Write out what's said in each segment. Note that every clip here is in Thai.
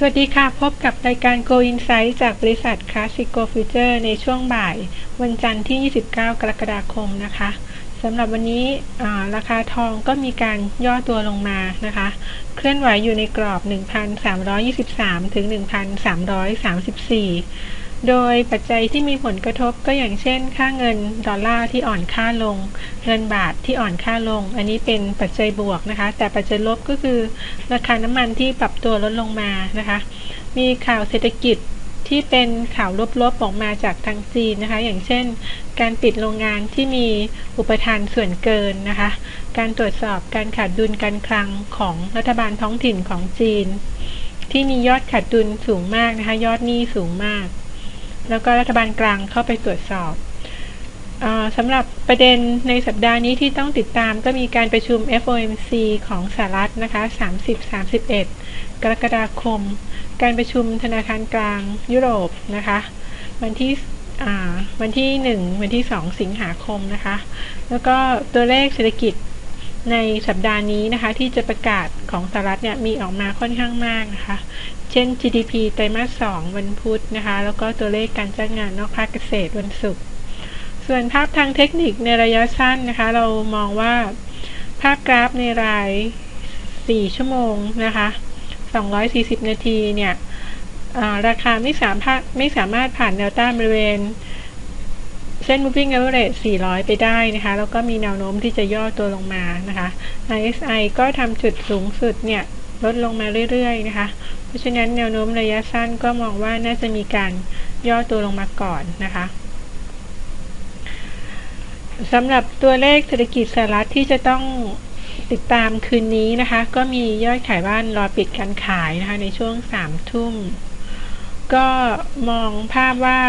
สวัสดีค่ะ พบกับรายการ Go Insight จากบริษัท Classico Future ในช่วงบ่าย วันจันทร์ที่ 29 กรกฎาคมนะคะสำหรับวันนี้ราคาทองก็มีการย่อตัวลงมานะคะ เคลื่อนไหวอยู่ในกรอบ 1,323 ถึง 1,334 โดยปัจจัยที่มีผลกระทบก็อย่างเช่น ค่าเงินดอลลาร์ที่อ่อนค่าลง เงินบาทที่อ่อนค่าลง อันนี้เป็นปัจจัยบวกนะคะ แต่ปัจจัยลบก็คือราคาน้ำมันที่ปรับตัวลดลงมานะคะ มีข่าวเศรษฐกิจที่เป็นข่าวลบๆออกมาจากทางจีนนะคะ อย่างเช่น การปิดโรงงานที่มีอุปทานส่วนเกินนะคะ การตรวจสอบการขาดดุลการคลังของรัฐบาลท้องถิ่นของจีน ที่มียอดขาดดุลสูงมากนะคะ ยอดหนี้สูงมาก แล้วก็รัฐบาลกลางเข้าไปตรวจสอบอสำหรับประเด็นในสัปดาห์นี้ที่ต้องติดตามก็มีการประชุม FOMC ของสหรัฐนะคะ 30-31 กรกฎาคม การประชุมธนาคารกลางยุโรปนะคะ วันที่วันที่ 1 วันที่ 2 สิงหาคมนะคะ แล้วก็ตัวเลขเศรษฐกิจ ในสัปดาห์นี้นะคะ ที่จะประกาศของสหรัฐเนี่ยมีออกมาค่อนข้างมากนะคะ เช่น GDP ไตรมาส 2 วันพุธนะคะ แล้วก็ตัวเลขการจ้างงานนอกภาคเกษตรวันศุกร์ส่วนภาพทางเทคนิคในระยะสั้นนะคะ เรามองว่าภาพกราฟในราย 4 ชั่วโมงนะคะ 240 นาทีเนี่ยราคาไม่สามารถไม่สามารถผ่านแนวต้านบริเวณ เส้น moving average 400 ไปได้นะคะ แล้วก็มีแนวโน้มที่จะย่อตัวลงมานะคะ RSI ก็ทำจุดสูงสุดเนี่ยลดลงมาเรื่อยๆนะคะ เพราะฉะนั้นแนวโน้มระยะสั้นก็มองว่าน่าจะมีการย่อตัวลงมาก่อนนะคะสำหรับตัวเลขเศรษฐกิจสหรัฐที่จะต้องติดตามคืนนี้นะคะ ก็มียอดขายบ้านรอปิดการขายนะคะ ในช่วง3ทุ่ม ก็มองภาพว่า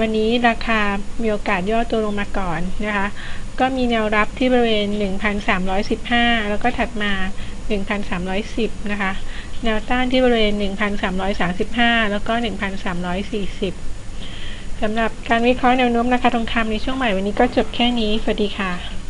วันนี้ราคามีโอกาสย่อตัวลงมาก่อนนะคะ ก็มีแนวรับที่บริเวณ 1,315 แล้วก็ถัดมา 1,310 นะคะ แนวต้านที่บริเวณ 1,335 แล้วก็ 1,340สำหรับการวิเคราะห์แนวโน้มราคาทองคำในช่วงใหม่วันนี้ก็จบแค่นี้ สวัสดีค่ะ